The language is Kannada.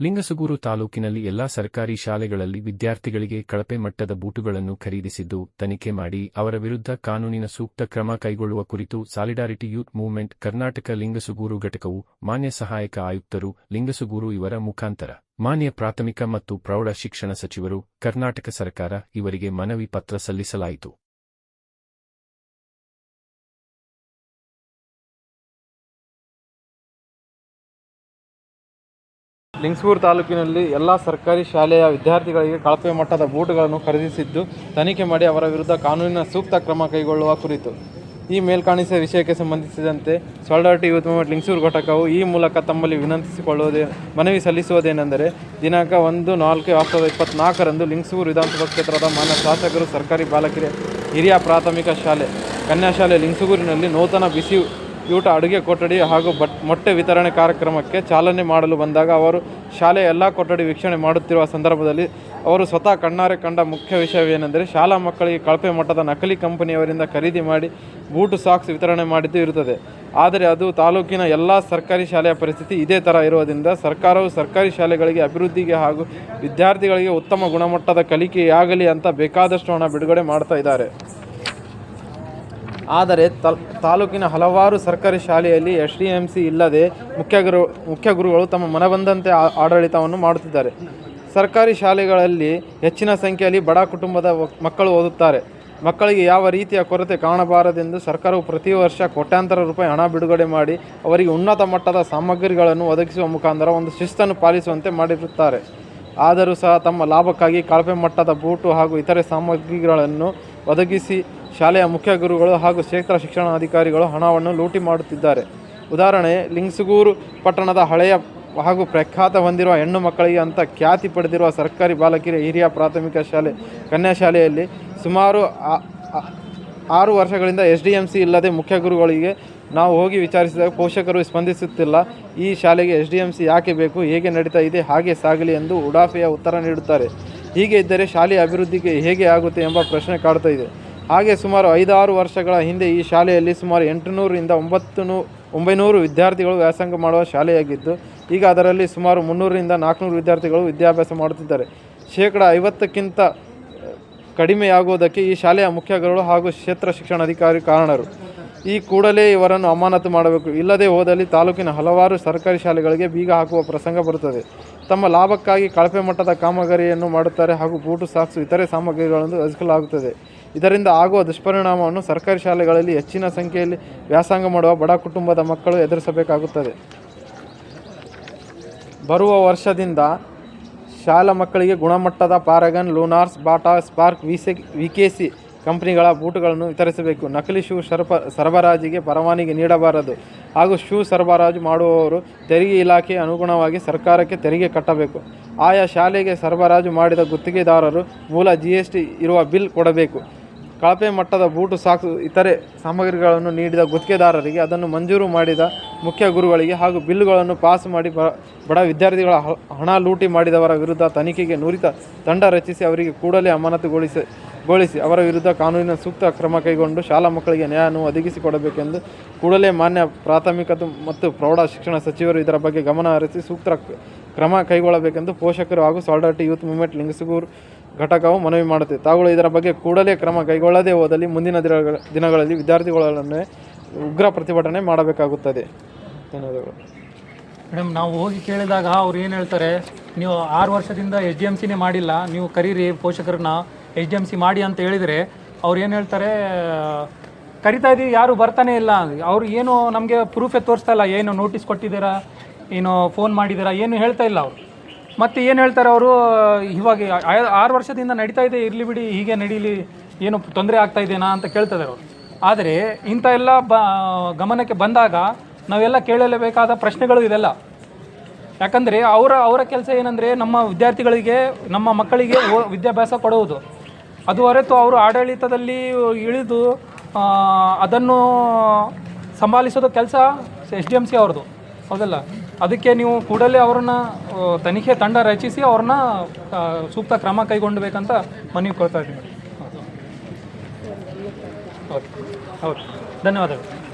ಲಿಂಗಸುಗೂರು ತಾಲೂಕಿನಲ್ಲಿ ಎಲ್ಲಾ ಸರ್ಕಾರಿ ಶಾಲೆಗಳಲ್ಲಿ ವಿದ್ಯಾರ್ಥಿಗಳಿಗೆ ಕಳಪೆ ಮಟ್ಟದ ಬೂಟುಗಳನ್ನು ಖರೀದಿಸಿದ್ದು, ತನಿಖೆ ಮಾಡಿ ಅವರ ವಿರುದ್ಧ ಕಾನೂನಿನ ಸೂಕ್ತ ಕ್ರಮ ಕೈಗೊಳ್ಳುವ ಕುರಿತು solidarity youth movement Karnataka Lingasugur ಘಟಕವು ಮಾನ್ಯ ಸಹಾಯಕ ಆಯುಕ್ತರು ಲಿಂಗಸುಗೂರು ಇವರ ಮುಖಾಂತರ, ಮಾನ್ಯ ಪ್ರಾಥಮಿಕ ಮತ್ತು ಪ್ರೌಢ ಶಿಕ್ಷಣ ಸಚಿವರು ಕರ್ನಾಟಕ ಸರ್ಕಾರ ಇವರಿಗೆ ಮನವಿ ಪತ್ರ ಸಲ್ಲಿಸಲಾಯಿತು. ಲಿಂಗಸೂರು ತಾಲೂಕಿನಲ್ಲಿ ಎಲ್ಲ ಸರ್ಕಾರಿ ಶಾಲೆಯ ವಿದ್ಯಾರ್ಥಿಗಳಿಗೆ ಕಳಪೆ ಮಟ್ಟದ ಬೂಟುಗಳನ್ನು ಖರೀದಿಸಿದ್ದು, ತನಿಖೆ ಮಾಡಿ ಅವರ ವಿರುದ್ಧ ಕಾನೂನಿನ ಸೂಕ್ತ ಕ್ರಮ ಕೈಗೊಳ್ಳುವ ಕುರಿತು. ಈ ಮೇಲ್ಕಾಣಿಸಿದ ವಿಷಯಕ್ಕೆ ಸಂಬಂಧಿಸಿದಂತೆ ಸಾಲ್ಡಾರ್ಟಿ ಯೂತ್ ಮೂವ್ಮೆಂಟ್ ಲಿಂಗಸೂರು ಘಟಕವು ಈ ಮೂಲಕ ತಮ್ಮಲ್ಲಿ ವಿನಂತಿಸಿಕೊಳ್ಳುವುದೇ, ಮನವಿ ಸಲ್ಲಿಸುವುದೇನೆಂದರೆ, ದಿನಾಂಕ ಒಂದು ನಾಲ್ಕು ಎರಡು ಸಾವಿರದ ಇಪ್ಪತ್ನಾಲ್ಕರಂದು ಲಿಂಗಸೂರು ವಿಧಾನಸಭಾ ಕ್ಷೇತ್ರದ ಮಾನ್ಯ ಶಾಸಕರು ಸರ್ಕಾರಿ ಬಾಲಕಿಯ ಹಿರಿಯ ಪ್ರಾಥಮಿಕ ಶಾಲೆ ಕನ್ಯಾಶಾಲೆ ಲಿಂಗಸೂರಿನಲ್ಲಿ ನೂತನ ಬಿಸಿ ಊಟ, ಅಡುಗೆ, ಕೊಠಡಿ ಹಾಗೂ ಬಟ್, ಮೊಟ್ಟೆ ವಿತರಣೆ ಕಾರ್ಯಕ್ರಮಕ್ಕೆ ಚಾಲನೆ ಮಾಡಲು ಬಂದಾಗ ಅವರು ಶಾಲೆಯ ಎಲ್ಲ ಕೊಠಡಿ ವೀಕ್ಷಣೆ ಮಾಡುತ್ತಿರುವ ಸಂದರ್ಭದಲ್ಲಿ ಅವರು ಸ್ವತಃ ಕಣ್ಣಾರೆ ಕಂಡ ಮುಖ್ಯ ವಿಷಯವೇನೆಂದರೆ ಶಾಲಾ ಮಕ್ಕಳಿಗೆ ಕಳಪೆ ಮಟ್ಟದ ನಕಲಿ ಕಂಪನಿಯವರಿಂದ ಖರೀದಿ ಮಾಡಿ ಬೂಟು ಸಾಕ್ಸ್ ವಿತರಣೆ ಮಾಡಿದ್ದು ಇರುತ್ತದೆ. ಆದರೆ ಅದು ತಾಲೂಕಿನ ಎಲ್ಲ ಸರ್ಕಾರಿ ಶಾಲೆಯ ಪರಿಸ್ಥಿತಿ ಇದೇ ಥರ ಇರುವುದರಿಂದ ಸರ್ಕಾರವು ಸರ್ಕಾರಿ ಶಾಲೆಗಳಿಗೆ ಅಭಿವೃದ್ಧಿಗೆ ಹಾಗೂ ವಿದ್ಯಾರ್ಥಿಗಳಿಗೆ ಉತ್ತಮ ಗುಣಮಟ್ಟದ ಕಲಿಕೆಯಾಗಲಿ ಅಂತ ಬೇಕಾದಷ್ಟು ಹಣ ಬಿಡುಗಡೆ ಮಾಡ್ತಾ ಇದ್ದಾರೆ. ಆದರೆ ತಲ್, ತಾಲೂಕಿನ ಹಲವಾರು ಸರ್ಕಾರಿ ಶಾಲೆಯಲ್ಲಿ ಎಸ್ ಡಿ ಎಂ ಸಿ ಇಲ್ಲದೆ ಮುಖ್ಯ ಗುರು, ಮುಖ್ಯ ಗುರುಗಳು ತಮ್ಮ ಮನಬಂದಂತೆ ಆಡಳಿತವನ್ನು ಮಾಡುತ್ತಿದ್ದಾರೆ. ಸರ್ಕಾರಿ ಶಾಲೆಗಳಲ್ಲಿ ಹೆಚ್ಚಿನ ಸಂಖ್ಯೆಯಲ್ಲಿ ಬಡ ಕುಟುಂಬದ ಮಕ್ಕಳು ಓದುತ್ತಾರೆ. ಮಕ್ಕಳಿಗೆ ಯಾವ ರೀತಿಯ ಕೊರತೆ ಕಾಣಬಾರದೆಂದು ಸರ್ಕಾರವು ಪ್ರತಿ ವರ್ಷ ಕೋಟ್ಯಾಂತರ ರೂಪಾಯಿ ಹಣ ಬಿಡುಗಡೆ ಮಾಡಿ ಅವರಿಗೆ ಉನ್ನತ ಮಟ್ಟದ ಸಾಮಗ್ರಿಗಳನ್ನು ಒದಗಿಸುವ ಮುಖಾಂತರ ಒಂದು ಶಿಸ್ತನ್ನು ಪಾಲಿಸುವಂತೆ ಮಾಡಿರುತ್ತಾರೆ. ಆದರೂ ಸಹ ತಮ್ಮ ಲಾಭಕ್ಕಾಗಿ ಕಳಪೆ ಮಟ್ಟದ ಬೂಟು ಹಾಗೂ ಇತರೆ ಸಾಮಗ್ರಿಗಳನ್ನು ಒದಗಿಸಿ ಶಾಲೆಯ ಮುಖ್ಯ ಗುರುಗಳು ಹಾಗೂ ಕ್ಷೇತ್ರ ಶಿಕ್ಷಣಾಧಿಕಾರಿಗಳು ಹಣವನ್ನು ಲೂಟಿ ಮಾಡುತ್ತಿದ್ದಾರೆ. ಉದಾಹರಣೆ, ಲಿಂಗ್ಸುಗೂರು ಪಟ್ಟಣದ ಹಳೆಯ ಹಾಗೂ ಪ್ರಖ್ಯಾತ ಹೊಂದಿರುವ ಹೆಣ್ಣು ಮಕ್ಕಳಿಗೆ ಅಂತ ಖ್ಯಾತಿ ಪಡೆದಿರುವ ಸರ್ಕಾರಿ ಬಾಲಕಿಯರ ಹಿರಿಯ ಪ್ರಾಥಮಿಕ ಶಾಲೆ, ಕನ್ಯಾ ಶಾಲೆಯಲ್ಲಿ ಸುಮಾರು ಆರು ವರ್ಷಗಳಿಂದ ಎಸ್ ಡಿ ಎಂ ಸಿ ಇಲ್ಲದೆ ಮುಖ್ಯ ಗುರುಗಳಿಗೆ ನಾವು ಹೋಗಿ ವಿಚಾರಿಸಿದಾಗ ಪೋಷಕರು ಸ್ಪಂದಿಸುತ್ತಿಲ್ಲ. ಈ ಶಾಲೆಗೆ ಎಸ್ ಡಿ ಎಂ ಸಿ ಯಾಕೆ ಬೇಕು, ಹೇಗೆ ನಡೀತಾ ಇದೆ, ಹಾಗೆ ಸಾಗಲಿ ಎಂದು ಉಡಾಫೆಯ ಉತ್ತರ ನೀಡುತ್ತಾರೆ. ಹೀಗೆ ಇದ್ದರೆ ಶಾಲೆಯ ಅಭಿವೃದ್ಧಿಗೆ ಹೇಗೆ ಆಗುತ್ತೆ ಎಂಬ ಪ್ರಶ್ನೆ ಕಾಡ್ತಾ ಇದೆ. ಹಾಗೆ ಸುಮಾರು ಐದಾರು ವರ್ಷಗಳ ಹಿಂದೆ ಈ ಶಾಲೆಯಲ್ಲಿ ಸುಮಾರು ಎಂಟುನೂರರಿಂದ ಒಂಬತ್ತು ನೂ ಒಂಬೈನೂರು ವಿದ್ಯಾರ್ಥಿಗಳು ವ್ಯಾಸಂಗ ಮಾಡುವ ಶಾಲೆಯಾಗಿದ್ದು, ಈಗ ಅದರಲ್ಲಿ ಸುಮಾರು ಮುನ್ನೂರರಿಂದ ನಾಲ್ಕುನೂರು ವಿದ್ಯಾರ್ಥಿಗಳು ವಿದ್ಯಾಭ್ಯಾಸ ಮಾಡುತ್ತಿದ್ದಾರೆ. ಶೇಕಡ ಐವತ್ತಕ್ಕಿಂತ ಕಡಿಮೆಯಾಗುವುದಕ್ಕೆ ಈ ಶಾಲೆಯ ಮುಖ್ಯಗಳು ಹಾಗೂ ಕ್ಷೇತ್ರ ಶಿಕ್ಷಣಾಧಿಕಾರಿ ಕಾರಣರು. ಈ ಕೂಡಲೇ ಇವರನ್ನು ಅಮಾನತು ಮಾಡಬೇಕು. ಇಲ್ಲದೆ ಹೋದಲ್ಲಿ ತಾಲೂಕಿನ ಹಲವಾರು ಸರ್ಕಾರಿ ಶಾಲೆಗಳಿಗೆ ಬೀಗ ಹಾಕುವ ಪ್ರಸಂಗ ಬರುತ್ತದೆ. ತಮ್ಮ ಲಾಭಕ್ಕಾಗಿ ಕಳಪೆ ಮಟ್ಟದ ಕಾಮಗಾರಿಯನ್ನು ಮಾಡುತ್ತಾರೆ ಹಾಗೂ ಬೂಟು ಸಾಕ್ಸು ಇತರೆ ಸಾಮಗ್ರಿಗಳನ್ನು ಒದಗಿಸಲಾಗುತ್ತದೆ ಇದರಿಂದ ಆಗುವ ದುಷ್ಪರಿಣಾಮವನ್ನು ಸರ್ಕಾರಿ ಶಾಲೆಗಳಲ್ಲಿ ಹೆಚ್ಚಿನ ಸಂಖ್ಯೆಯಲ್ಲಿ ವ್ಯಾಸಂಗ ಮಾಡುವ ಬಡ ಕುಟುಂಬದ ಮಕ್ಕಳು ಎದುರಿಸಬೇಕಾಗುತ್ತದೆ. ಬರುವ ವರ್ಷದಿಂದ ಶಾಲಾ ಮಕ್ಕಳಿಗೆ ಗುಣಮಟ್ಟದ ಪಾರಗನ್, ಲೂನಾರ್ಸ್, ಬಾಟಾ, ಸ್ಪಾರ್ಕ್, ವಿಸೆ, ವಿಕೆಸಿ ಕಂಪ್ನಿಗಳ ಬೂಟುಗಳನ್ನು ವಿತರಿಸಬೇಕು. ನಕಲಿ ಶೂ ಸರಬ ಸರಬರಾಜಿಗೆ ಪರವಾನಿಗೆ ನೀಡಬಾರದು. ಹಾಗೂ ಶೂ ಸರಬರಾಜು ಮಾಡುವವರು ತೆರಿಗೆ ಇಲಾಖೆ ಅನುಗುಣವಾಗಿ ಸರ್ಕಾರಕ್ಕೆ ತೆರಿಗೆ ಕಟ್ಟಬೇಕು. ಆಯಾ ಶಾಲೆಗೆ ಸರಬರಾಜು ಮಾಡಿದ ಗುತ್ತಿಗೆದಾರರು ಮೂಲ ಜಿ ಎಸ್ ಟಿ ಇರುವ ಬಿಲ್ ಕೊಡಬೇಕು. ಕಳಪೆ ಮಟ್ಟದ ಬೂಟು ಸಾಕು ಇತರೆ ಸಾಮಗ್ರಿಗಳನ್ನು ನೀಡಿದ ಗುತ್ತಿಗೆದಾರರಿಗೆ ಅದನ್ನು ಮಂಜೂರು ಮಾಡಿದ ಮುಖ್ಯ ಗುರುಗಳಿಗೆ ಹಾಗೂ ಬಿಲ್ಲುಗಳನ್ನು ಪಾಸ್ ಮಾಡಿ ಬಡ ವಿದ್ಯಾರ್ಥಿಗಳ ಹಣ ಲೂಟಿ ಮಾಡಿದವರ ವಿರುದ್ಧ ತನಿಖೆಗೆ ನುರಿತ ತಂಡ ರಚಿಸಿ ಅವರಿಗೆ ಕೂಡಲೇ ಅಮಾನತುಗೊಳಿಸಿ, ಗೊಳಿಸಿ ಅವರ ವಿರುದ್ಧ ಕಾನೂನಿನ ಸೂಕ್ತ ಕ್ರಮ ಕೈಗೊಂಡು ಶಾಲಾ ಮಕ್ಕಳಿಗೆ ನ್ಯಾಯವನ್ನು ಒದಗಿಸಿಕೊಡಬೇಕೆಂದು ಕೂಡಲೇ ಮಾನ್ಯ ಪ್ರಾಥಮಿಕ ಮತ್ತು ಪ್ರೌಢ ಶಿಕ್ಷಣ ಸಚಿವರು ಇದರ ಬಗ್ಗೆ ಗಮನ ಹರಿಸಿ ಸೂಕ್ತ ಕ್ರಮ ಕೈಗೊಳ್ಳಬೇಕೆಂದು ಪೋಷಕರು ಹಾಗೂ ಸಾಲ್ಡಾರ್ಟಿ ಯೂತ್ ಮೂವ್ಮೆಂಟ್ ಲಿಂಗಸುಗೂರು ಘಟಕವು ಮನವಿ ಮಾಡುತ್ತೆ. ತಾವುಗಳು ಇದರ ಬಗ್ಗೆ ಕೂಡಲೇ ಕ್ರಮ ಕೈಗೊಳ್ಳದೇ ಹೋದಲ್ಲಿ ಮುಂದಿನ ದಿನಗಳ- ದಿನಗಳಲ್ಲಿ ವಿದ್ಯಾರ್ಥಿಗಳನ್ನೇ ಉಗ್ರ ಪ್ರತಿಭಟನೆ ಮಾಡಬೇಕಾಗುತ್ತದೆ. ಧನ್ಯವಾದಗಳು. ಮೇಡಮ್, ನಾವು ಹೋಗಿ ಕೇಳಿದಾಗ ಅವ್ರು ಏನು ಹೇಳ್ತಾರೆ, ನೀವು ಆರು ವರ್ಷದಿಂದ ಎಚ್ ಡಿ ಎಂ ಸಿನೇ ಮಾಡಿಲ್ಲ, ನೀವು ಕರೀರಿ ಪೋಷಕರನ್ನ ಎಚ್ ಡಿ ಎಂ ಸಿ ಮಾಡಿ ಅಂತ ಹೇಳಿದರೆ, ಅವ್ರು ಏನು ಹೇಳ್ತಾರೆ, ಕರಿತಾ ಇದ್ದೀವಿ ಯಾರು ಬರ್ತಾನೆ ಇಲ್ಲ. ಅವ್ರು ಏನು ನಮಗೆ ಪ್ರೂಫೇ ತೋರಿಸ್ತಾ ಇಲ್ಲ, ಏನು ನೋಟಿಸ್ ಕೊಟ್ಟಿದ್ದೀರಾ, ಏನು ಫೋನ್ ಮಾಡಿದ್ದೀರಾ, ಏನು ಹೇಳ್ತಾ ಇಲ್ಲ ಅವರು. ಮತ್ತು ಏನು ಹೇಳ್ತಾರೆ ಅವರು, ಇವಾಗ ಆರು ವರ್ಷದಿಂದ ನಡೀತಾ ಇದೆ, ಇರಲಿ ಬಿಡಿ, ಹೀಗೆ ನಡೀಲಿ, ಏನು ತೊಂದರೆ ಆಗ್ತಾ ಇದೆಯಾ ಅಂತ ಕೇಳ್ತಿದ್ದಾರೆ ಅವರು. ಆದರೆ ಇಂಥ ಎಲ್ಲ ಬ, ಗಮನಕ್ಕೆ ಬಂದಾಗ ನಾವೆಲ್ಲ ಕೇಳಲೇಬೇಕಾದ ಪ್ರಶ್ನೆಗಳು ಇದೆಲ್ಲ. ಯಾಕಂದರೆ ಅವರ ಅವರ ಕೆಲಸ ಏನಂದರೆ ನಮ್ಮ ವಿದ್ಯಾರ್ಥಿಗಳಿಗೆ, ನಮ್ಮ ಮಕ್ಕಳಿಗೆ ವಿದ್ಯಾಭ್ಯಾಸ ಕೊಡುವುದು. ಅದು ಹೊರತು ಅವರು ಆಡಳಿತದಲ್ಲಿ ಇಳಿದು ಅದನ್ನು ಸಂಭಾಲಿಸೋದು ಕೆಲಸ ಎಸ್ ಡಿ ಎಂ ಸಿ ಅವ್ರದ್ದು. ಹೌದಲ್ಲ? ಅದಕ್ಕೆ ನೀವು ಕೂಡಲೇ ಅವರನ್ನ ತನಿಖೆ ತಂಡ ರಚಿಸಿ ಅವ್ರನ್ನ ಸೂಕ್ತ ಕ್ರಮ ಕೈಗೊಳ್ಳಬೇಕಂತ ಮನವಿ ಕೊಡ್ತಾ ಇದ್ದೀನಿ. ಓಕೆ ಹೌದು. ಧನ್ಯವಾದಗಳು.